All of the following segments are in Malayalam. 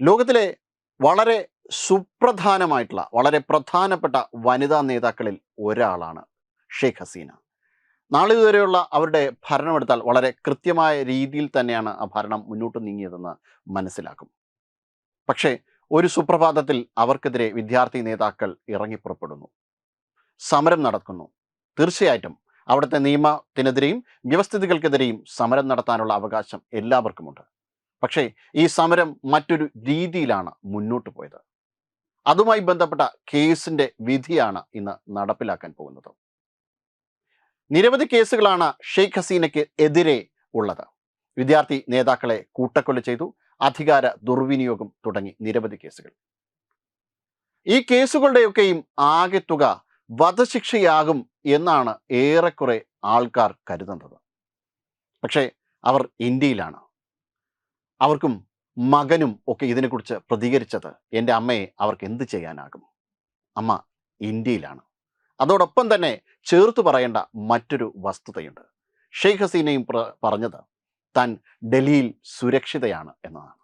ലോകത്തിലെ വളരെ സുപ്രധാനമായിട്ടുള്ള വളരെ പ്രധാനപ്പെട്ട വനിതാ നേതാക്കളിൽ ഒരാളാണ് ഷെയ്ഖ് ഹസീന. നാളിതുവരെയുള്ള അവരുടെ ഭരണമെടുത്താൽ വളരെ കൃത്യമായ രീതിയിൽ തന്നെയാണ് ആ ഭരണം മുന്നോട്ട് നീങ്ങിയതെന്ന് മനസ്സിലാക്കും. പക്ഷേ ഒരു സുപ്രഭാതത്തിൽ അവർക്കെതിരെ വിദ്യാർത്ഥി നേതാക്കൾ ഇറങ്ങിപ്പുറപ്പെടുന്നു. സമരം നടക്കുന്നു. തീർച്ചയായിട്ടും അവിടുത്തെ നിയമത്തിനെതിരെയും വ്യവസ്ഥിതികൾക്കെതിരെയും സമരം നടത്താനുള്ള അവകാശം എല്ലാവർക്കുമുണ്ട്. പക്ഷേ ഈ സമരം മറ്റൊരു രീതിയിലാണ് മുന്നോട്ട് പോയത്. അതുമായി ബന്ധപ്പെട്ട കേസിന്റെ വിധിയാണ് ഇന്ന് നടപ്പിലാക്കാൻ പോകുന്നത്. നിരവധി കേസുകളാണ് ഷെയ്ഖ് ഹസീനയ്ക്ക് എതിരെ ഉള്ളത്. വിദ്യാർത്ഥി നേതാക്കളെ കൂട്ടക്കൊല ചെയ്തു അധികാര ദുർവിനിയോഗം തുടങ്ങി നിരവധി കേസുകൾ. ഈ കേസുകളുടെയൊക്കെയും ആകെ തുക വധശിക്ഷയാകും എന്നാണ് ഏറെക്കുറെ ആൾക്കാർ കരുതുന്നത്. പക്ഷേ അവർ ഇന്ത്യയിലാണ്. അവർക്കും മകനും ഒക്കെ ഇതിനെക്കുറിച്ച് പ്രതികരിച്ചത് എന്റെ അമ്മയെ അവർക്ക് എന്ത് ചെയ്യാനാകും? അമ്മ ഇന്ത്യയിലാണ്. അതോടൊപ്പം തന്നെ ചേർത്ത് പറയേണ്ട മറ്റൊരു വസ്തുതയുണ്ട്. ഷെയ്ഖ് ഹസീനയും പറഞ്ഞത് താൻ ഡൽഹിയിൽ സുരക്ഷിതയാണ് എന്നതാണ്.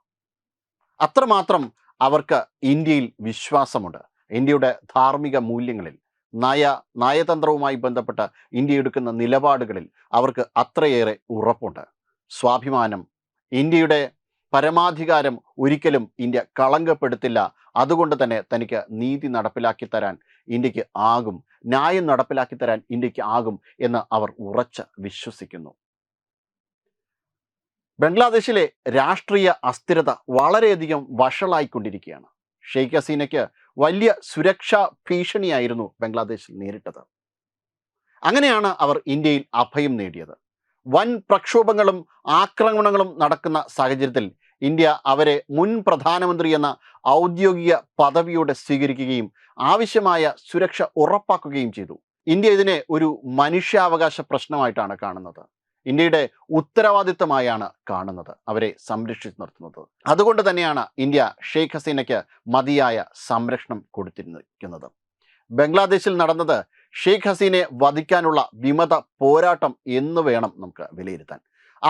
അത്രമാത്രം അവർക്ക് ഇന്ത്യയിൽ വിശ്വാസമുണ്ട്. ഇന്ത്യയുടെ ധാർമ്മിക മൂല്യങ്ങളിൽ നയ നയതന്ത്രവുമായി ബന്ധപ്പെട്ട ഇന്ത്യ എടുക്കുന്ന നിലപാടുകളിൽ അവർക്ക് അത്രയേറെ ഉറപ്പുണ്ട്. സ്വാഭിമാനം ഇന്ത്യയുടെ പരമാധികാരം ഒരിക്കലും ഇന്ത്യ കളങ്കപ്പെടുത്തില്ല. അതുകൊണ്ട് തന്നെ തനിക്ക് നീതി നടപ്പിലാക്കി തരാൻ ഇന്ത്യയ്ക്ക് ആകും. ന്യായം നടപ്പിലാക്കി തരാൻ ഇന്ത്യയ്ക്ക് ആകും എന്ന് അവർ ഉറച്ച് വിശ്വസിക്കുന്നു. ബംഗ്ലാദേശിലെ രാഷ്ട്രീയ അസ്ഥിരത വളരെയധികം വഷളായിക്കൊണ്ടിരിക്കുകയാണ്. ഷെയ്ഖ് ഹസീനയ്ക്ക് വലിയ സുരക്ഷാ ഭീഷണിയായിരുന്നു ബംഗ്ലാദേശിൽ നേരിട്ടത്. അങ്ങനെയാണ് അവർ ഇന്ത്യയിൽ അഭയം നേടിയത്. വൻ പ്രക്ഷോഭങ്ങളും ആക്രമണങ്ങളും നടക്കുന്ന സാഹചര്യത്തിൽ ഇന്ത്യ അവരെ മുൻ പ്രധാനമന്ത്രി എന്ന ഔദ്യോഗിക പദവിയോടെ സ്വീകരിക്കുകയും ആവശ്യമായ സുരക്ഷ ഉറപ്പാക്കുകയും ചെയ്തു. ഇന്ത്യ ഇതിനെ ഒരു മനുഷ്യാവകാശ പ്രശ്നമായിട്ടാണ് കാണുന്നത്. ഇന്ത്യയുടെ ഉത്തരവാദിത്തമായാണ് കാണുന്നത് അവരെ സംരക്ഷിച്ചു നിർത്തുന്നത്. അതുകൊണ്ട് തന്നെയാണ് ഇന്ത്യ ഷെയ്ഖ് ഹസീനയ്ക്ക് മതിയായ സംരക്ഷണം കൊടുത്തിരിക്കുന്നത്. ബംഗ്ലാദേശിൽ നടന്നത് ഷെയ്ഖ് ഹസീനെ വധിക്കാനുള്ള വിമത പോരാട്ടം എന്ന് വേണം നമുക്ക് വിലയിരുത്താൻ.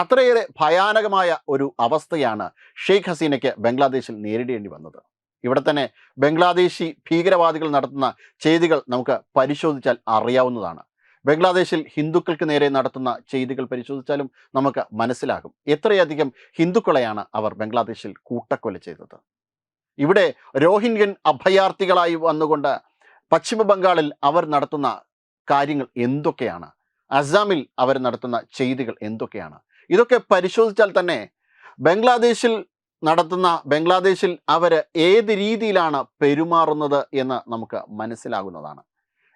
അത്രയേറെ ഭയാനകമായ ഒരു അവസ്ഥയാണ് ഷെയ്ഖ് ഹസീനയ്ക്ക് ബംഗ്ലാദേശിൽ നേരിടേണ്ടി വന്നത്. ഇവിടെ തന്നെ ബംഗ്ലാദേശി ഭീകരവാദികൾ നടത്തുന്ന ചെയ്തികൾ നമുക്ക് പരിശോധിച്ചാൽ അറിയാവുന്നതാണ്. ബംഗ്ലാദേശിൽ ഹിന്ദുക്കൾക്ക് നേരെ നടത്തുന്ന ചെയ്തികൾ പരിശോധിച്ചാലും നമുക്ക് മനസ്സിലാകും എത്രയധികം ഹിന്ദുക്കളെയാണ് അവർ ബംഗ്ലാദേശിൽ കൂട്ടക്കൊല ചെയ്തത്. ഇവിടെ രോഹിംഗ്യൻ അഭയാർത്ഥികളായി വന്നുകൊണ്ട് പശ്ചിമ ബംഗാളിൽ അവർ നടത്തുന്ന കാര്യങ്ങൾ എന്തൊക്കെയാണ്? അസാമിൽ അവർ നടത്തുന്ന ചെയ്തികൾ എന്തൊക്കെയാണ്? ഇതൊക്കെ പരിശോധിച്ചാൽ തന്നെ ബംഗ്ലാദേശിൽ നടത്തുന്ന ബംഗ്ലാദേശിൽ അവർ ഏത് രീതിയിലാണ് പെരുമാറുന്നത് എന്ന് നമുക്ക് മനസ്സിലാകുന്നതാണ്.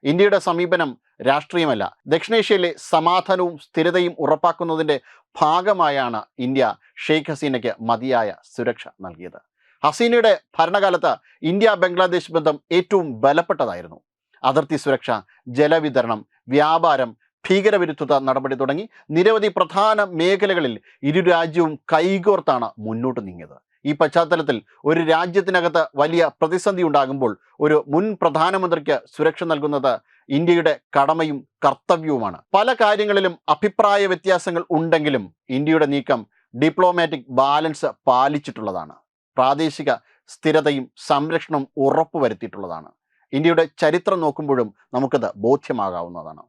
ഇന്ത്യയുടെ സമീപനം രാഷ്ട്രീയമല്ല. ദക്ഷിണേഷ്യയിലെ സമാധാനവും സ്ഥിരതയും ഉറപ്പാക്കുന്നതിന്റെ ഭാഗമായാണ് ഇന്ത്യ ഷെയ്ഖ് ഹസീനയ്ക്ക് മതിയായ സുരക്ഷ നൽകിയത്. ഹസീനയുടെ ഭരണകാലത്ത് ഇന്ത്യ ബംഗ്ലാദേശ് ബന്ധം ഏറ്റവും ബലപ്പെട്ടതായിരുന്നു. അതിർത്തി സുരക്ഷ ജലവിതരണം വ്യാപാരം ഭീകരവിരുദ്ധത നടപടി തുടങ്ങി. നിരവധി പ്രധാന മേഖലകളിൽ ഇരു രാജ്യവും കൈകോർത്താണ് മുന്നോട്ട് നീങ്ങിയത്. ഈ പശ്ചാത്തലത്തിൽ ഒരു രാജ്യത്തിനകത്ത് വലിയ പ്രതിസന്ധി ഉണ്ടാകുമ്പോൾ ഒരു മുൻ പ്രധാനമന്ത്രിക്ക് സുരക്ഷ നൽകുന്നത് ഇന്ത്യയുടെ കടമയും കർത്തവ്യവുമാണ്. പല കാര്യങ്ങളിലും അഭിപ്രായ വ്യത്യാസങ്ങൾ ഉണ്ടെങ്കിലും ഇന്ത്യയുടെ നീക്കം ഡിപ്ലോമാറ്റിക് ബാലൻസ് പാലിച്ചിട്ടുള്ളതാണ്. പ്രാദേശിക സ്ഥിരതയും സംരക്ഷണവും ഉറപ്പുവരുത്തിയിട്ടുള്ളതാണ്. ഇന്ത്യയുടെ ചരിത്രം നോക്കുമ്പോഴും നമുക്കത് ബോധ്യമാകാവുന്നതാണ്.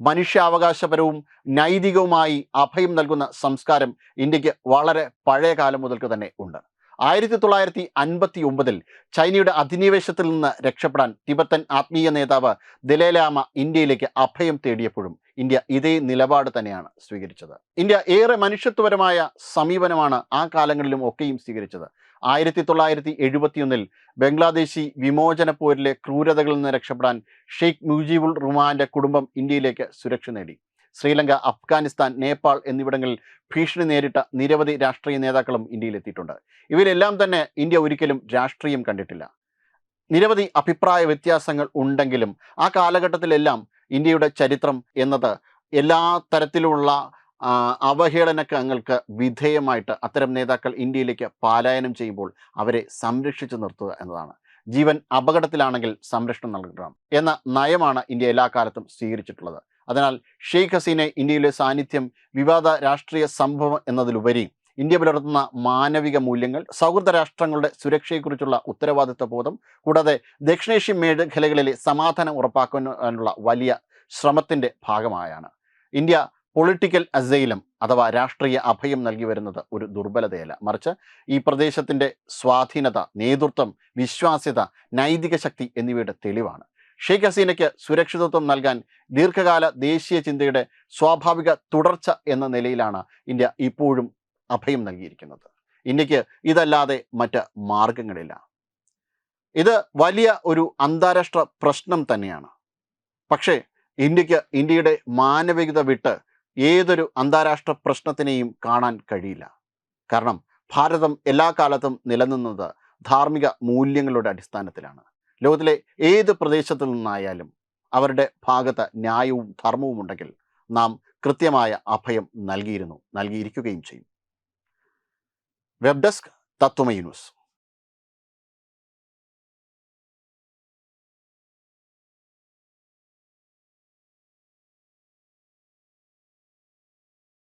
മനുഷ്യാവകാശപരവും നൈതികവുമായി അഭയം നൽകുന്ന സംസ്കാരം ഇന്ത്യയ്ക്ക് വളരെ പഴയ കാലം മുതൽക്ക് തന്നെ ഉണ്ട്. ആയിരത്തി തൊള്ളായിരത്തി അൻപത്തി ഒമ്പതിൽ ചൈനയുടെ അധിനിവേശത്തിൽ നിന്ന് രക്ഷപ്പെടാൻ തിബത്തൻ ആത്മീയ നേതാവ് ദലേലാമ ഇന്ത്യയിലേക്ക് അഭയം തേടിയപ്പോഴും ഇന്ത്യ ഇതേ നിലപാട് തന്നെയാണ് സ്വീകരിച്ചത്. ഇന്ത്യ ഏറെ മനുഷ്യത്വപരമായ സമീപനമാണ് ആ കാലങ്ങളിലും ഒക്കെയും സ്വീകരിച്ചത്. ആയിരത്തി തൊള്ളായിരത്തി എഴുപത്തിയൊന്നിൽ ബംഗ്ലാദേശി വിമോചന പോരിലെ ക്രൂരതകളിൽ നിന്ന് രക്ഷപ്പെടാൻ ഷെയ്ഖ് മുജീബുൾ റുമാന്റെ കുടുംബം ഇന്ത്യയിലേക്ക് സുരക്ഷ നേടി. ശ്രീലങ്ക അഫ്ഗാനിസ്ഥാൻ നേപ്പാൾ എന്നിവിടങ്ങളിൽ ഭീഷണി നേരിട്ട നിരവധി രാഷ്ട്രീയ നേതാക്കളും ഇന്ത്യയിലെത്തിയിട്ടുണ്ട്. ഇവരെല്ലാം തന്നെ ഇന്ത്യ ഒരിക്കലും രാഷ്ട്രീയം കണ്ടിട്ടില്ല. നിരവധി അഭിപ്രായ വ്യത്യാസങ്ങൾ ഉണ്ടെങ്കിലും ആ കാലഘട്ടത്തിലെല്ലാം ഇന്ത്യയുടെ ചരിത്രം എന്നത് എല്ലാ തരത്തിലുള്ള ആ, അവഹേളനങ്ങൾക്ക് വിധേയമായിട്ട് അത്തരം നേതാക്കൾ ഇന്ത്യയിലേക്ക് പാലായനം ചെയ്യുമ്പോൾ അവരെ സംരക്ഷിച്ചു നിർത്തുക എന്നതാണ്. ജീവൻ അപകടത്തിലാണെങ്കിൽ സംരക്ഷണം നൽകണം എന്ന നയമാണ് ഇന്ത്യ എല്ലാ കാലത്തും സ്വീകരിച്ചിട്ടുള്ളത്. അതിനാൽ ഷെയ്ഖ് ഹസീനെ ഇന്ത്യയിലെ സാന്നിധ്യം വിവാദ രാഷ്ട്രീയ സംഭവം എന്നതിലുപരി ഇന്ത്യ പുലർത്തുന്ന മാനവിക മൂല്യങ്ങൾ സൗഹൃദ രാഷ്ട്രങ്ങളുടെ സുരക്ഷയെക്കുറിച്ചുള്ള ഉത്തരവാദിത്വ ബോധം കൂടാതെ ദക്ഷിണേഷ്യൻ മേഖലകളിലെ സമാധാനം ഉറപ്പാക്കുന്നതിനുള്ള വലിയ ശ്രമത്തിന്റെ ഭാഗമായാണ്. ഇന്ത്യ പൊളിറ്റിക്കൽ അസൈലം അഥവാ രാഷ്ട്രീയ അഭയം നൽകി വരുന്നത് ഒരു ദുർബലതയല്ല. മറിച്ച് ഈ പ്രദേശത്തിന്റെ സ്വാധീനത നേതൃത്വം വിശ്വാസ്യത നൈതിക ശക്തി എന്നിവയുടെ തെളിവാണ്. ഷെയ്ഖ് ഹസീനയ്ക്ക് സുരക്ഷിതത്വം നൽകാൻ ദീർഘകാല ദേശീയ ചിന്തയുടെ സ്വാഭാവിക തുടർച്ച എന്ന നിലയിലാണ് ഇന്ത്യ ഇപ്പോഴും അഭയം നൽകിയിരിക്കുന്നത്. ഇന്ത്യയ്ക്ക് ഇതല്ലാതെ മറ്റ് മാർഗങ്ങളില്ല ഇത് വലിയ ഒരു അന്താരാഷ്ട്ര പ്രശ്നം തന്നെയാണ്. പക്ഷേ ഇന്ത്യയ്ക്ക് ഇന്ത്യയുടെ മാനവികത വിട്ട് ഏതൊരു അന്താരാഷ്ട്ര പ്രശ്നത്തിനെയും കാണാൻ കഴിയില്ല. കാരണം ഭാരതം എല്ലാ കാലത്തും നിലനിന്നത് ധാർമ്മിക മൂല്യങ്ങളുടെ അടിസ്ഥാനത്തിലാണ്. ലോകത്തിലെ ഏത് പ്രദേശത്തു നിന്നായാലും അവരുടെ ഭാഗത്ത് ന്യായവും ധർമ്മവും ഉണ്ടെങ്കിൽ നാം കൃത്യമായ അഭയം നൽകിയിരുന്നു നൽകിയിരിക്കുകയും ചെയ്യും. Web desk തത്വമ